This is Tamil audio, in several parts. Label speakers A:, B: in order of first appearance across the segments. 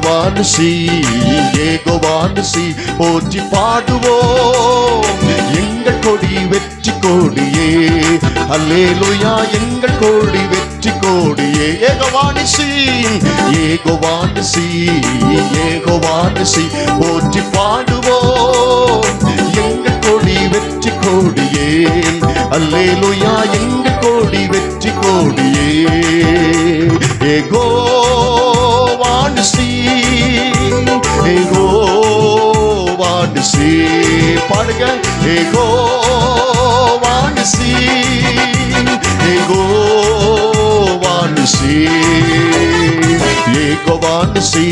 A: ஏகோவானுசி ஏகோவானுசி போற்றி பாடுவோம் எங்கள் கொடி வெற்றி கோடியே அல்லேலுயா எங்கள் கொடி வெற்றி கொடியே ஏகோவானுசி ஏகோவானுசி ஏகோவானுசி போற்றி பாடுவோம் எங்கள் கொடி வெற்றி கோடியே அல்லேலுயா எங்கள் கோடி வெற்றி கோடியே ஏகோ பாடுங்க. ஏகோ வானுசி ஏகோ வானுசி ஏகோ வானுசி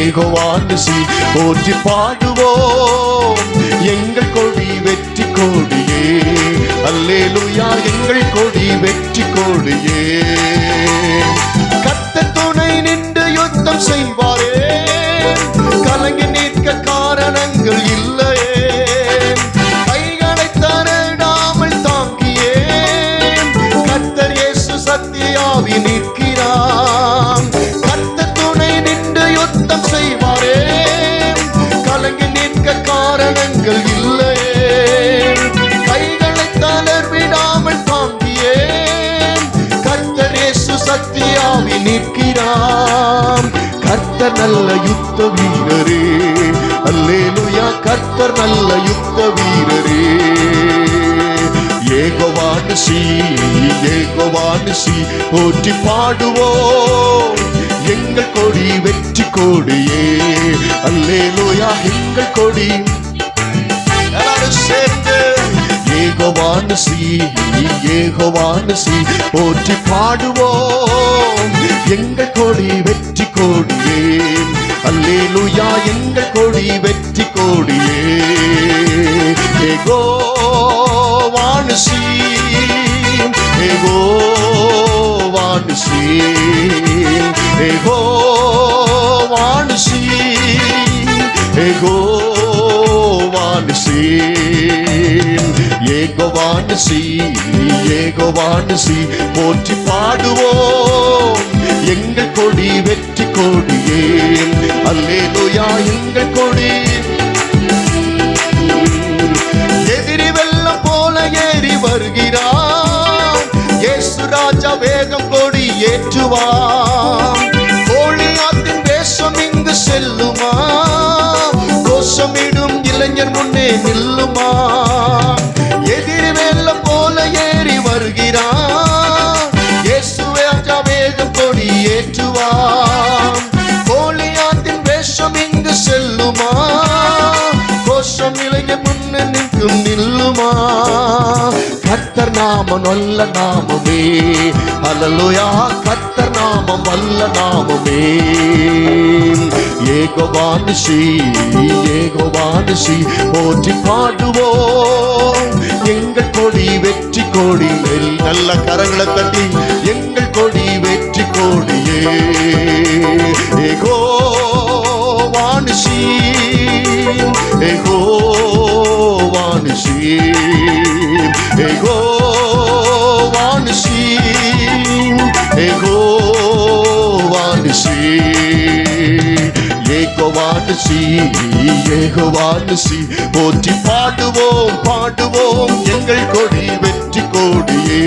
A: ஏகோ வானுசி போற்றி பாடுவோம். எங்கள் கொடி வெற்றி கொடியே. அல்லேலுயா எங்கள் கொடி வெற்றி கொடியே. கத்த துணை நின்று யுத்தம் செய்வாரே. கர்த்தர் நல்ல யுத்த வீரரே. ஏகோவானுசி ஏகோவானுசி போற்றி பாடுவோம். எங்கள் கொடி வெற்றி கொடியே. அல்லேலூயா எங்கள் கொடி. எல்லாரும் சேர்ந்து ஏகோவானுசி ஏகோவானுசி போற்றி பாடுவோம். எங்கள் கொடி வெற்றி கொடியே அல்லேலூயா எங்கள் கொடி வெற்றி கொடியே ஏகோ வானுசி ஏகோ வானுசி ஏகோ வானுசி ஏகோ வானுசி ஏகோ வானுசி ஏகோ வானுசி போற்றி பாடுவோம். எங்கள் கொடி வெற்றி கொடியே. அல்லேலூயா எங்கள் கொடி. எதிரி வெள்ளம் போல ஏறி வருகிறார். இயேசு ராஜா வேகம் கொடி ஏற்றுவார். கோழியாத்தின் வேஷம் இங்கு செல்லுமா? கோஷமிடும் இளைஞர் முன்னே நில்லுமா? நில்லுமா கர்த்தர் நாமம் நல்ல நாமமே அல்லலுயா கர்த்தர் நாமம் வல்ல நாமமே ஏகோவானுசி ஏகோவானுசி போற்றி பாடுவோம் எங்கள் கொடி வெற்றி கொடி நெல் நல்ல கரங்களை தட்டி எங்கள் ஏகோ வானுசி ஏகோ வானுசி ஏகோவானுசி ஏகோவானுசி போற்றி பாடுவோம் பாடுவோம் எங்கள் கொடி வெற்றி கொடியே.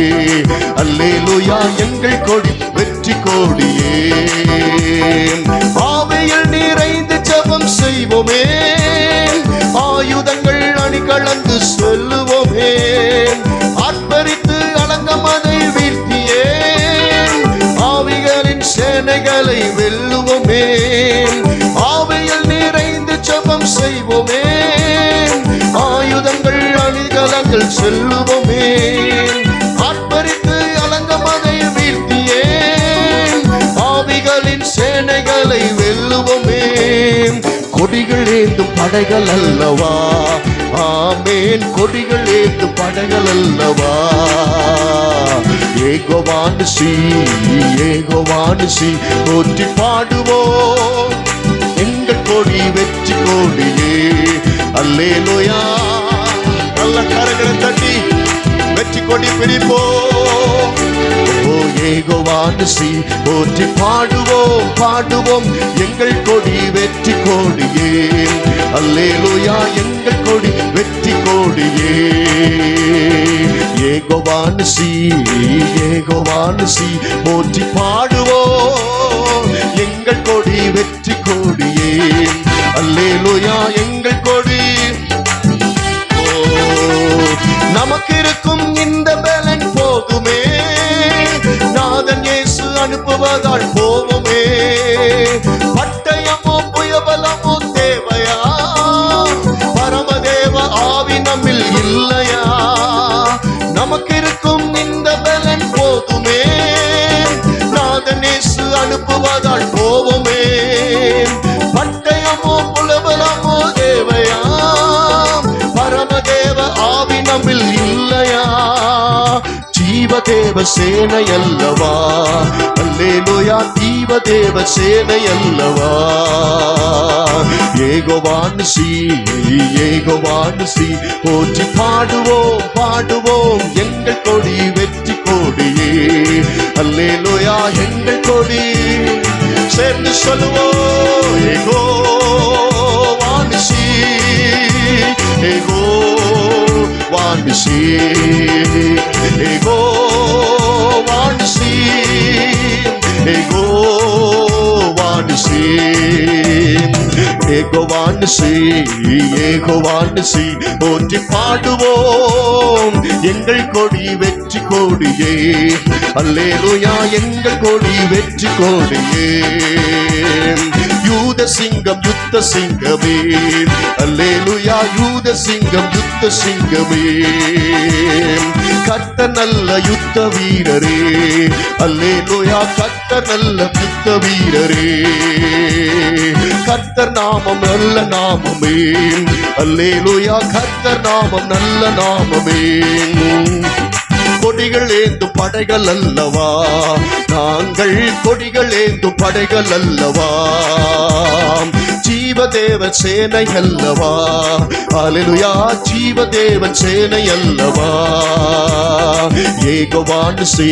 A: அல்லேலூயா எங்கள் கொடி வெற்றி கோடியே. பாவையில் நிறைந்து ஜபம் செய்வோமே. ஆயுதங்கள் அணி கலந்து சொல்லுவோமே. செல்லுவோமே. ஆர்ப்பரித்து அலங்கமதை வீழ்த்தியே. ஆவிகளின் சேனைகளை வெல்லுவோமே. கொடிகள் ஏந்தும் படைகள் அல்லவா? ஆமேன். கொடிகள் ஏந்தும் படைகள் அல்லவா? ஏகோவானுசி ஏகோவானுசி போற்றி பாடுவோம். எங்கள் கொடி வெற்றி கொடியே. அல்லேலோயா. நல்ல கரங்களை தட்டி வெற்றி கொடி பிடிப்போம் ஓ ஏகோவானுசி போற்றி பாடுவோம் பாடுவோம். எங்கள் கொடி வெற்றி கொடியே. அல்லேலூயா எங்கள் கொடி வெற்றி கொடியே. ஏகோவானுசி ஏகோவானுசி போற்றி பாடுவோம். எங்கள் கொடி வெற்றி கொடியே. அல்லேலூயா எங்கள் கொடி அனுப்புவதால் போவோமே பட்டயமோ புயபலமோ தேவையா? பரமதேவ ஆவி நம்மில் இல்லையா? நமக்கு இருக்கும் இந்த பலன் போதுமே. நாதனேசு அனுப்புவதால் போ ஜீவதேவ சேனை அல்லவா அல்லேலூயா ஜீவதேவ சேனை அல்லவா ஏகோவானுசி ஏகோவானுசி போற்றி பாடுவோம் பாடுவோம் எங்கள் கொடி வெற்றி கொடியே. அல்லேலோயா எங்கள் கொடி சேர்ந்து சொல்லுவோம் ஏகோ வானுசி வானுசி ஏகோவானுசி ஏகோவானுசி போற்றி பாடுவோம். எங்கள் கொடி வெற்றி கொடியே. அல்லேலூயா எங்கள் கொடி வெற்றி கொடியே. யூத சிங்கம் யுத்த சிங்கமே. அல்லேலூயா யூத சிங்கம் யுத்த சிங்கமே. கத்த நல்ல யுத்த வீரரே. அல்லே அல்லேலூயா கத்த நல்ல யுத்த வீரரே. கத்தர் நாமம் நல்ல நாமமே. அல்லே லோயா கத்தர் நாமம் நல்ல நாமமே. கொடிகள் ஏந்து படைகள் அல்லவா? நாங்கள் கொடிகள் ஏந்து படைகள் அல்லவா? ஜீவதேவன் சேனை அல்லவா அலலுயா ஜீவதேவன் சேனை அல்லவா ஏகோவானுசி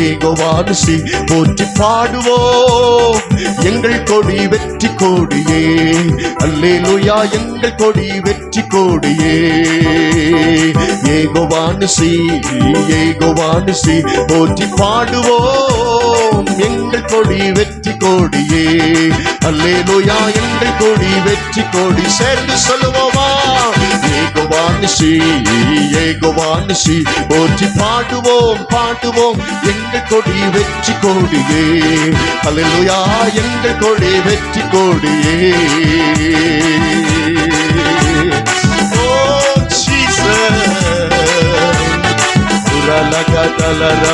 A: ஏகோவானுசி போற்றி பாடுவோம். எங்கள் கொடி வெற்றி கொடியே. அல்லே அல்லேலூயா எங்கள் கொடி வெற்றி கொடியே. ஏகோவானுசி ஏகோவானுசி போற்றி பாடுவோம். எங்கள் கொடி வெற்றி கொடியே. அல்லேலூயா எங்கள் கொடி வெற்றி கொடி. சேர்ந்து சொல்லுவோம். ஏகோவானுசி ஏகோவானுசி. போற்றி பாடுவோம் பாடுவோம். எங்கள் கொடி வெற்றி கோடியே. அலையா எங்கள் கொடி வெற்றி கோடியே. ஓ oh, Jesus. Uralagadala